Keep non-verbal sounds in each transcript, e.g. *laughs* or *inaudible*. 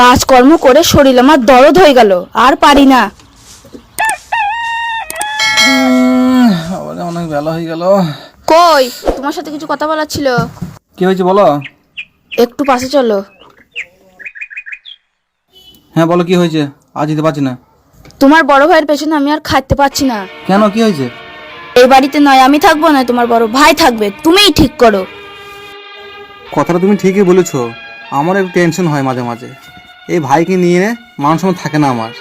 কাজকর্ম করে শরীর আমার দরদ হয়ে গেল আর পারি না। অনেক বেলা হয়ে গেল। কই? তোমার সাথে কিছু কথা বলার ছিল। কি হয়েছে বলো? একটু পাশে চলো। হ্যাঁ বলো কি হয়েছে? আজ দিতে পারছি না। তোমার বড় ভাইয়ের পেছনে আমি আর খাইতে পারছি না। কেন? কি হয়েছে? এই বাড়িতে নয় আমি থাকব না তোমার বড় ভাই থাকবে। তুমিই ঠিক করো। কথাটা তুমি ঠিকই বলেছ। আমার একটু টেনশন হয় মাঝে মাঝে। এই ভাইকে নিয়ে মান সম্মান থাকে না আমার।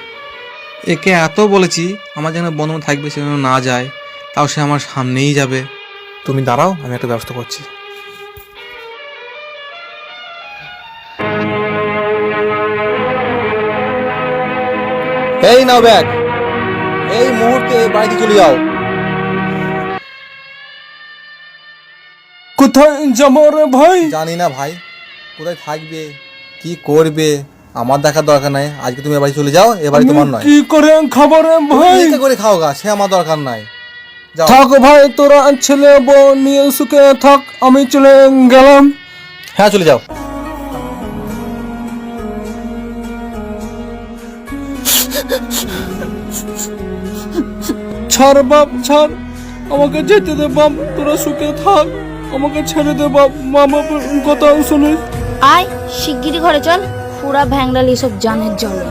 একে এত বলেছি আমার যেন বন্ধু থাকবে সে যেন না যায় তাও সে আমার সামনেই যাবে। তুমি দাঁড়াও আমি একটা ব্যবস্থা করছি। এই নাও ব্যাগ। এই মুহূর্তে বাড়িতে চলে যাও। কোথায় যাব রে ভাই? জানি না ভাই কোথায় থাকবে কি করবে? আমার দেখার দরকার নাই। আজকে তুমি এ বাড়ি চলে যাও এ বাড়ি তোমার নয়। কি করে খাব রে ভাই? ইচ্ছে করে খাও গা সে আমার দরকার নাই। যাও। থাক ভাই তোরা ছেলে বউ নিয়ে সুখে থাক আমি চলে গেলাম। হ্যাঁ চলে যাও। ছাড় বাপ ছাড়। আমাকে যেতে দে বাপ তোরা সুখে থাক। আমাকে ছেড়ে দে বাপ মা বাবার কথা শুনিস। আয় শিগগিরই ঘরে চল। পুরা ভ্যাংরাল এসব জানের জন্য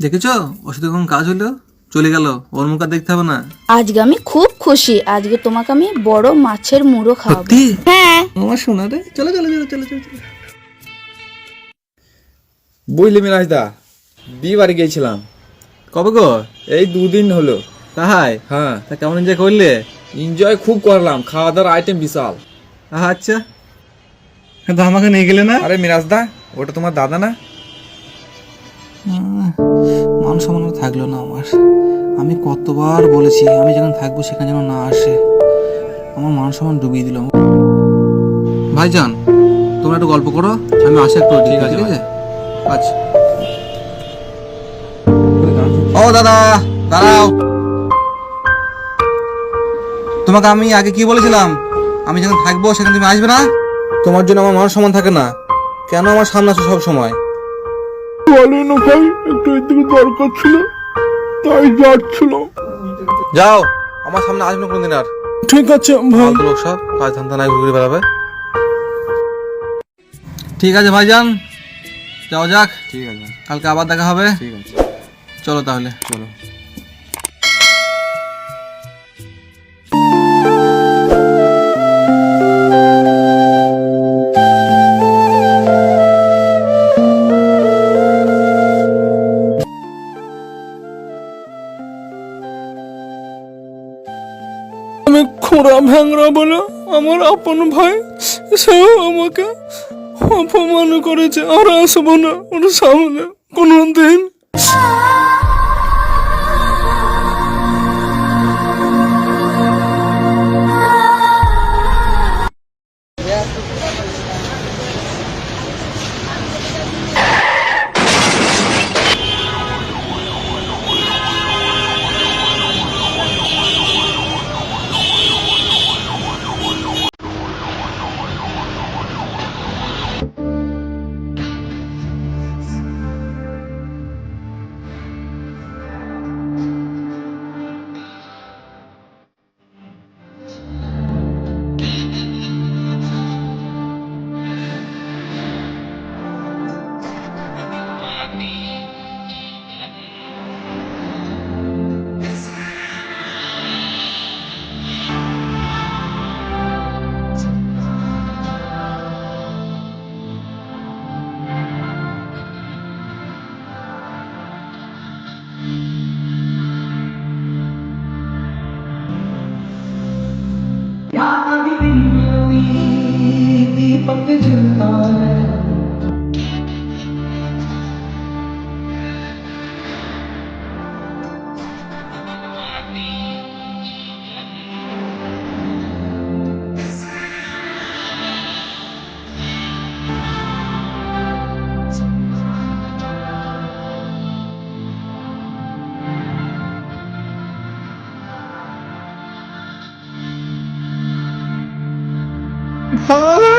দেখেছ? ওর সাথে কাজ হলো? চলে গেল। ওর মুখ আর দেখতে হবে না। আজকে আমি খুব খুশি। আজকে তোমাকে আমি বড় মাছের মুড়ো খাওয়াবো। হ্যাঁ। আমার শোনা রে। চলো চলো চলো চলো চলো চলো। বুঝলি মিরাজদা বিয়ে বাড়ি গিয়েছিলাম। কবে গো? এই দুদিন হলো। তাহাই? হ্যাঁ। তা কেমন এনজয় করলে? এনজয় খুব করলাম। খাওয়া দাওয়ার আইটেম বিশাল আচ্ছা। তো আমাকে নিয়ে গেলে না? আরে মিরাজদা ওটা তোমার দাদা না? মান সম্মান থাকল না আমার। আমি কতবার বলেছি আমি যেখানে থাকব সেখানে যেন না আসে। আমার মান সম্মান ডুবিয়ে দিল ভাইজান তোমরা একটু গল্প করো আমি আসি একটু ঠিক আছে ঠিক আছে আচ্ছা। ও দাদা দাঁড়াও। তোমাকে আমি আগে কি বলেছিলাম? আমি যেখানে থাকব সেখানে তুমি আসবে না? তোমার জন্য আমার মান সম্মান থাকে না। কেন আমার সামনে আছো সব সময়? বলি না ভাই একটু এদিকে দরকার ছিল তাই যাচ্ছিল। যাও আমার সামনে আসবে না কোনদিন আর। ঠিক আছে ভাই। লোক সব কাজ ধান্দা নাই ঘুরে বেড়াবে ঠিক আছে ভাইজান। যাও যাক। ঠিক আছে। কালকে আবার দেখা হবে। ঠিক আছে। চলো তাহলে। চলো। আমি খোঁড়া ভ্যাংরা বলে আমার আপন ভাই সেও আমাকে অপমান করেছে। আর আসব না। ওর সামনে কোনো দিন হ্যাঁ *laughs*